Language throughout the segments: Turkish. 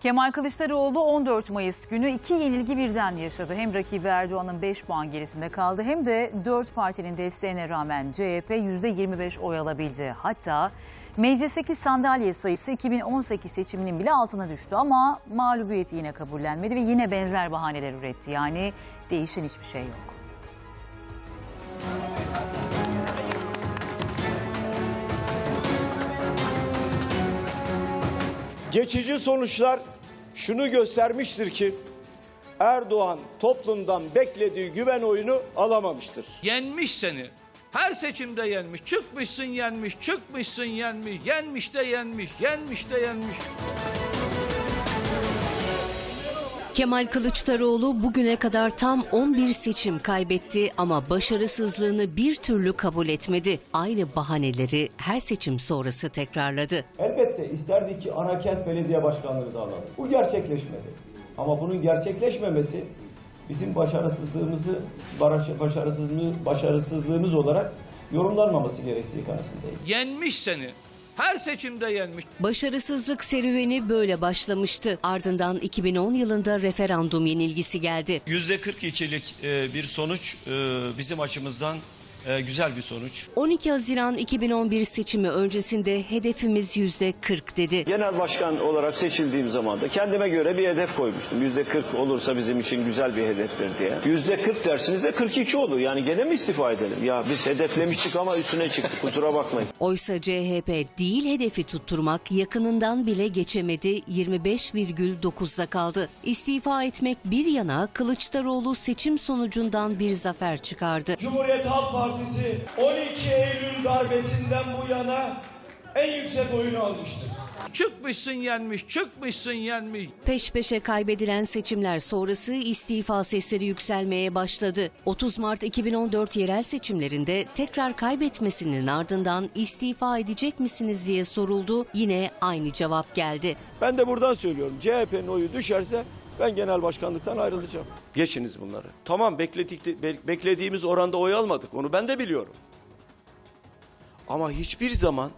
Kemal Kılıçdaroğlu 14 Mayıs günü iki yenilgi birden yaşadı. Hem rakibi Erdoğan'ın 5 puan gerisinde kaldı hem de 4 partinin desteğine rağmen CHP %25 oy alabildi. Hatta meclisteki sandalye sayısı 2018 seçiminin bile altına düştü ama mağlubiyeti yine kabullenmedi ve yine benzer bahaneler üretti. Yani değişen hiçbir şey yok. Geçici sonuçlar şunu göstermiştir ki Erdoğan toplumdan beklediği güven oyunu alamamıştır. Yenmiş seni. Her seçimde yenmiş. Çıkmışsın yenmiş, çıkmışsın yenmiş, yenmiş de yenmiş, yenmiş de yenmiş. Kemal Kılıçdaroğlu bugüne kadar tam 11 seçim kaybetti ama başarısızlığını bir türlü kabul etmedi. Aynı bahaneleri her seçim sonrası tekrarladı. Elbette isterdik ki ana kent belediye başkanlığı da alalım. Bu gerçekleşmedi. Ama bunun gerçekleşmemesi bizim başarısızlığımızı barış- başarısızlığı, başarısızlığımız olarak yorumlanmaması gerektiği kanısındayım. Yenmiş seni. Her seçimde yenmiş. Başarısızlık serüveni böyle başlamıştı. Ardından 2010 yılında referandum yenilgisi geldi. %42'lik e, bir sonuç e, bizim açımızdan e, güzel bir sonuç. 12 Haziran 2011 seçimi öncesinde hedefimiz %40 dedi. Genel başkan olarak seçildiğim zaman da kendime göre bir hedef koymuştum. Yüzde 40 olursa bizim için güzel bir hedeftir diye. Yüzde 40 dersiniz de 42 olur. Yani gene mi istifa edelim? Ya biz hedeflemiştik ama üstüne çıktık. Kusura bakmayın. Oysa CHP değil hedefi tutturmak yakınından bile geçemedi 25,9'da kaldı. İstifa etmek bir yana Kılıçdaroğlu seçim sonucundan bir zafer çıkardı. Cumhuriyet Halk Partisi 12 Eylül darbesinden bu yana en yüksek oyunu almıştır. Çıkmışsın yenmiş, çıkmışsın yenmiş. Peş peşe kaybedilen seçimler sonrası istifa sesleri yükselmeye başladı. 30 Mart 2014 yerel seçimlerinde tekrar kaybetmesinin ardından istifa edecek misiniz diye soruldu. Yine aynı cevap geldi. Ben de buradan söylüyorum. CHP'nin oyu düşerse ben genel başkanlıktan ayrılacağım. Geçiniz bunları. Tamam bekledik, be- beklediğimiz oranda oy almadık. Onu ben de biliyorum. Ama hiçbir zaman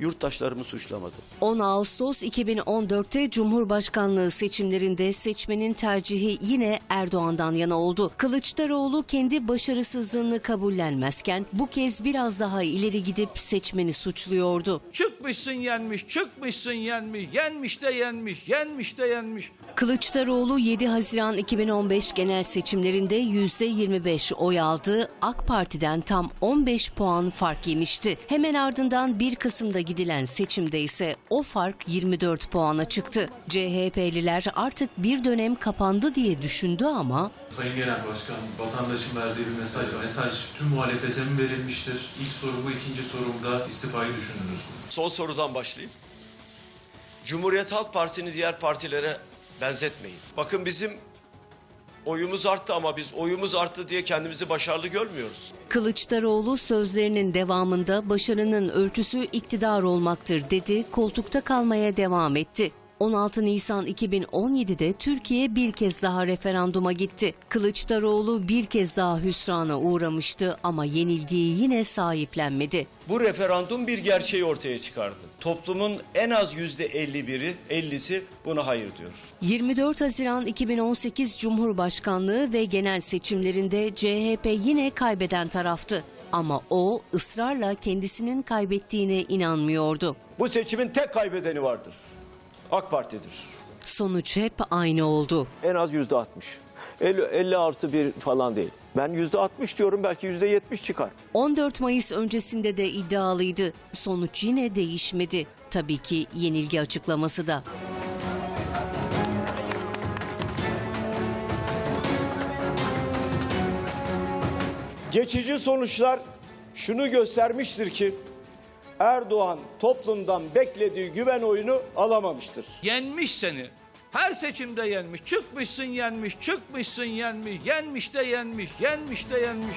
yurttaşlarımı suçlamadım. 10 Ağustos 2014'te Cumhurbaşkanlığı seçimlerinde seçmenin tercihi yine Erdoğan'dan yana oldu. Kılıçdaroğlu kendi başarısızlığını kabullenmezken bu kez biraz daha ileri gidip seçmeni suçluyordu. Çıkmışsın yenmiş, çıkmışsın yenmiş, yenmiş de yenmiş, yenmiş de yenmiş. Kılıçdaroğlu 7 Haziran 2015 genel seçimlerinde %25 oy aldı. AK Parti'den tam 15 puan fark yemişti. Hemen ardından 1 Kasım'da gidilen seçimde ise o fark 24 puana çıktı. CHP'liler artık bir dönem kapandı diye düşündü ama Sayın Genel Başkan, vatandaşın verdiği bir mesaj, mesaj tüm muhalefete mi verilmiştir? İlk soru bu, ikinci sorumda istifayı düşündünüz mü? Son sorudan başlayayım. Cumhuriyet Halk Partisi'ni diğer partilere benzetmeyin. Bakın bizim oyumuz arttı ama biz oyumuz arttı diye kendimizi başarılı görmüyoruz. Kılıçdaroğlu sözlerinin devamında başarının ölçüsü iktidar olmaktır dedi, koltukta kalmaya devam etti. 16 Nisan 2017'de Türkiye bir kez daha referanduma gitti. Kılıçdaroğlu bir kez daha hüsrana uğramıştı ama yenilgiyi yine sahiplenmedi. Bu referandum bir gerçeği ortaya çıkardı. Toplumun en az yüzde 51'i, 50'si buna hayır diyor. 24 Haziran 2018 Cumhurbaşkanlığı ve genel seçimlerinde CHP yine kaybeden taraftı. Ama o ısrarla kendisinin kaybettiğine inanmıyordu. Bu seçimin tek kaybedeni vardır. AK Parti'dir. Sonuç hep aynı oldu. En az yüzde 60. 50, 50 artı bir falan değil. Ben yüzde 60 diyorum belki yüzde 70 çıkar. 14 Mayıs öncesinde de iddialıydı. Sonuç yine değişmedi. Tabii ki yenilgi açıklaması da. Geçici sonuçlar şunu göstermiştir ki Erdoğan toplumdan beklediği güven oyunu alamamıştır. Yenmiş seni. Her seçimde yenmiş. Çıkmışsın yenmiş, çıkmışsın yenmiş, yenmiş de yenmiş, yenmiş de yenmiş.